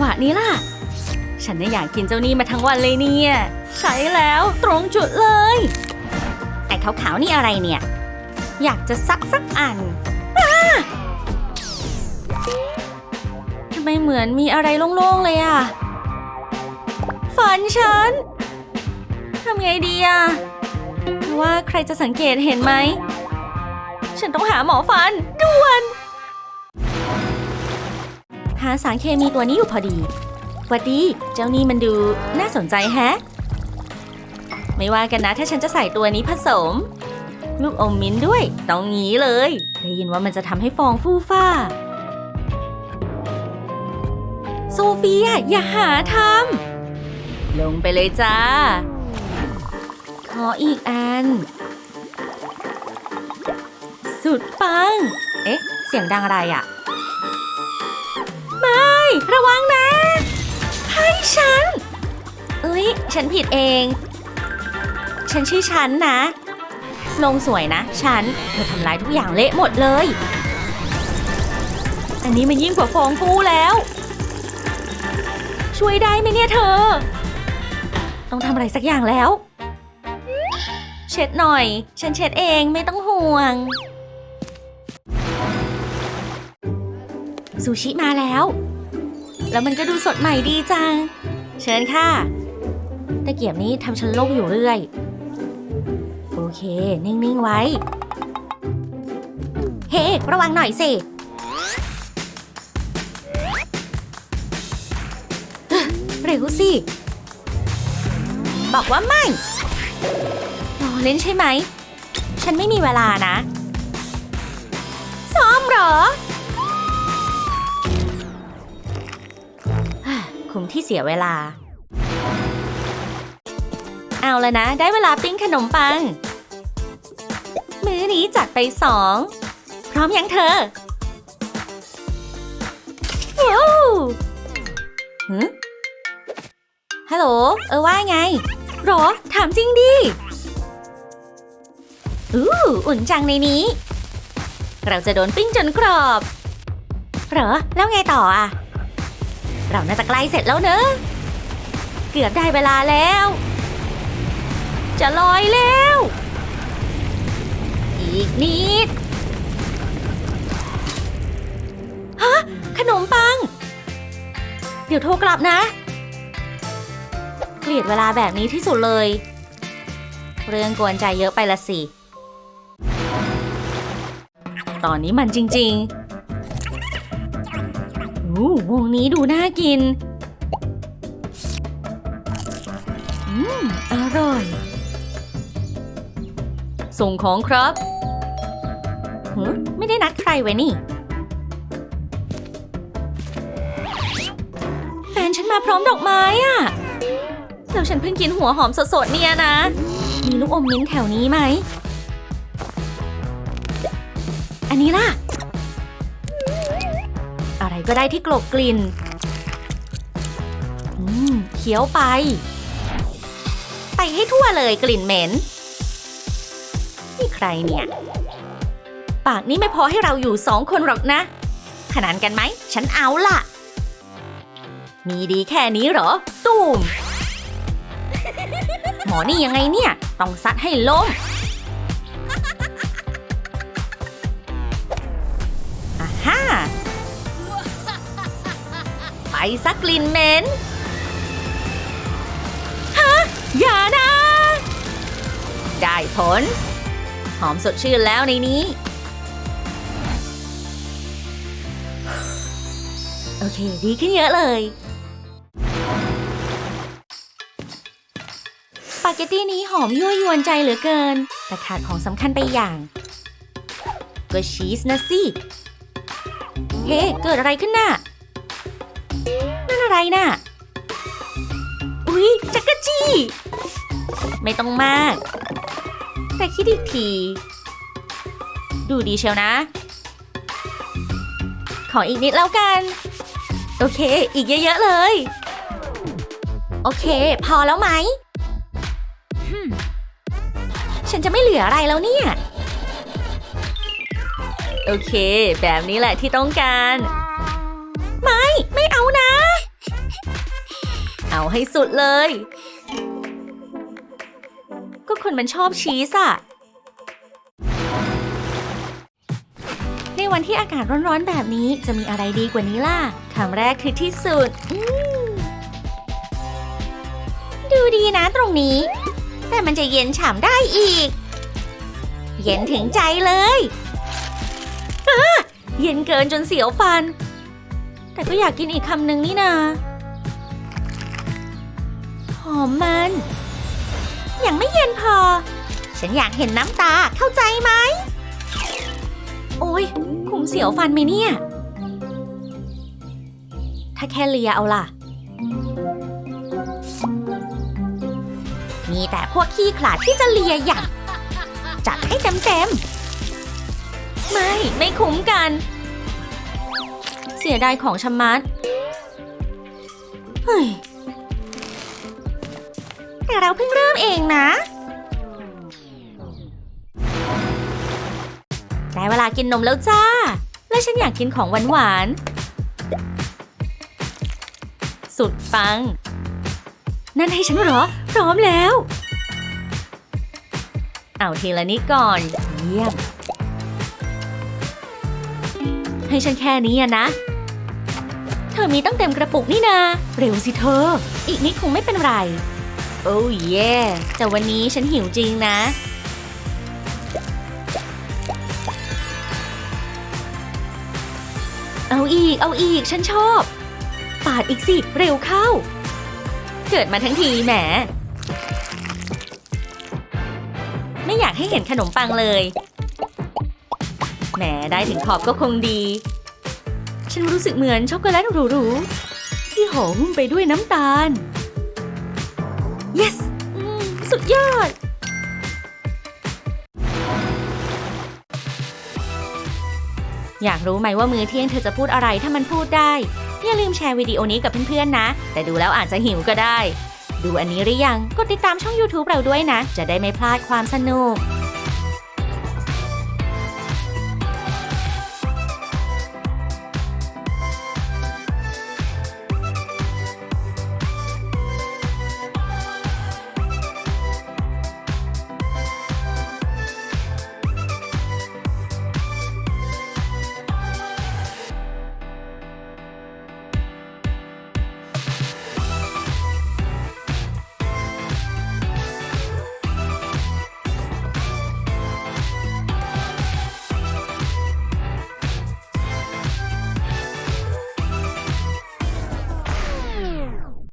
หวะนี้ล่ะ ฉันน่ะอยากกินเจ้านี่มาทั้งวันเลยเนี่ย ใช้แล้วตรงจุดเลย ไอ้ขาวๆนี่อะไรเนี่ย อยากจะซักสักอันอทำไมเหมือนมีอะไรโล่งๆเลยอะฟันฉันทำไงดีอะว่าใครจะสังเกตเห็นไหม ฉันต้องหาหมอฟันด่วน หาสารเคมีตัวนี้อยู่พอดีวัดดีเจ้านี่มันดูน่าสนใจแฮะ ไม่ว่ากันนะถ้าฉันจะใส่ตัวนี้ผสม ลูกอมมิ้นด้วย ต้องงี้เลย ได้ยินว่ามันจะทำให้ฟองฟูฟ้า โซเฟียอย่าหาทำลงไปเลยจ้า ขออีกอัน สุดปัง เอ๊ะ เสียงดังอะไรอะไม่ ระวังนะ ให้ฉัน เอ้ย ฉันผิดเอง ฉันชื่อฉันนะ ลงสวยนะ ฉัน เธอทำลายทุกอย่างเละหมดเลย อันนี้มันยิ่งกว่าฟองฟูแล้ว ช่วยได้ไหมเนี่ยเธอ ต้องทำอะไรสักอย่างแล้ว เช็ดหน่อย ฉันเช็ดเองไม่ต้องห่วงซูชิมาแล้ว แล้วมันก็ดูสดใหม่ดีจัง เชิญค่ะตะเกียบนี้ทำฉันโลกอยู่เรื่อย โอเค นิ่ง ๆ ไว้ เฮ้ ระวังหน่อยสิเอ้อเร็วสิ บอกว่าไม่รอเล่นใช่ไหม ฉันไม่มีเวลานะ ซ้อมเหรอ คุ้มที่เสียเวลา เอาแล้วนะ ได้เวลาปิ้งขนมปัง มื้อนี้จัดไปสอง พร้อมยังเธอว้าวหึฮัลโหล เออว่าไงหรอ ถามจริงดิ อู้ อุ่นจังในนี้ เราจะโดนปิ้งจนกรอบเหรอ แล้วไงต่ออะ เราน่าจะใกล้เสร็จแล้วเนอะ เกือบได้เวลาแล้ว จะลอยแล้ว อีกนิด ฮะ ขนมปัง เดี๋ยวโทรกลับนะ เกลียดเวลาแบบนี้ที่สุดเลย เรื่องกวนใจเยอะไปละสิ ตอนนี้มันจริง ๆ วงนี้ดูน่ากิน อืม อร่อย ส่งของครับหือไม่ได้นัดใครไว้นี่ แฟนฉันมาพร้อมดอกไม้อะแล้วฉันเพิ่งกินหัวหอมสดๆเนี่ยนะ มีลูกอมมิ้นแถวนี้ไหม อันนี้ล่ะ ก็ได้ที่กลบกลิ่น อืมเคี้ยวไป ไปให้ทั่วเลยกลิ่นเหม็น นี่ใครเนี่ย ปากนี้ไม่พอให้เราอยู่สองคนหรอกนะ ขนานกันไหม ฉันเอาล่ะ มีดีแค่นี้เหรอ ตูมหมอนี่ยังไงเนี่ย ต้องซัดให้ล้ม ไปสักกลิ่นเหม็น ฮะ อย่านะ ได้ผล หอมสดชื่นแล้วในนี้ โอเค ดีขึ้นเยอะเลย สปาเกตตี้นี้หอมยั่วยวนใจเหลือเกิน แต่ขาดของสำคัญไปอย่าง ก็ชีสนะสิ เฮ้ เกิดอะไรขึ้นน่ะ อะไรน่ะ อุ๊ยจักรจี้ ไม่ต้องมาก แต่คิดอีกที ดูดีเชียวนะ ขออีกนิดแล้วกัน โอเค อีกเยอะ ๆ เลย โอเค พอแล้วไหม ฉันจะไม่เหลืออะไรแล้วเนี่ย โอเค แบบนี้แหละที่ต้องการ ไม่ ไม่เอานะ ให้สุดเลย ก็คนมันชอบชีสอะในวันที่อากาศร้อนๆแบบนี้จะมีอะไรดีกว่านี้ล่ะคำแรกคือที่สุด ดูดีนะตรงนี้ แต่มันจะเย็นฉ่ำได้อีก เย็นถึงใจเลยเย็นเกินจนเสียวฟัน แต่ก็อยากกินอีกคำหนึ่งนี่นาหอ มมัน ยังไม่เย็นพอ ฉันอยากเห็นน้ำตาเข้าใจไหม โอ้ยคุมเสียวฟันไหมเนี่ย ถ้าแค่เลียเอาล่ะ มีแต่พวกขี้ขลาดที่จะเลียอย่าง จัดให้เต็มๆ ไม่ ไม่คุ้มกัน เสียดายของชะมัดเฮ้ย แต่เราเพิ่งเริ่มเองนะ ได้เวลากินนมแล้วจ้า และฉันอยากกินของหวานๆ สุดปัง นั่นให้ฉันหรอ พร้อมแล้ว เอาทีละนิดก่อน เยี่ยม ให้ฉันแค่นี้นะเธอมีตั้งเต็มกระปุกนี่นา เร็วสิเธอ อีกนิดคงไม่เป็นไร โอ้เย่แต่วันนี้ฉันหิวจริงนะ เอาอีก เอาอีก ฉันชอบ ปาดอีกสิ เร็วเข้า เกิดมาทั้งทีแหม ไม่อยากให้เห็นขนมปังเลย แหมได้ถึงขอบก็คงดี ฉันรู้สึกเหมือนช็อกโกแลตหรูๆที่ห่อหุ้มไปด้วยน้ำตาล yes อืมสุดยอด อยากรู้ไหมว่ามื้อเที่ยงเธอจะพูดอะไรถ้ามันพูดได้ อย่าลืมแชร์วิดีโอนี้กับเพื่อนๆนะ แต่ดูแล้วอาจจะหิวก็ได้ ดูอันนี้หรือยัง กดติดตามช่อง YouTube เราด้วยนะ จะได้ไม่พลาดความสนุก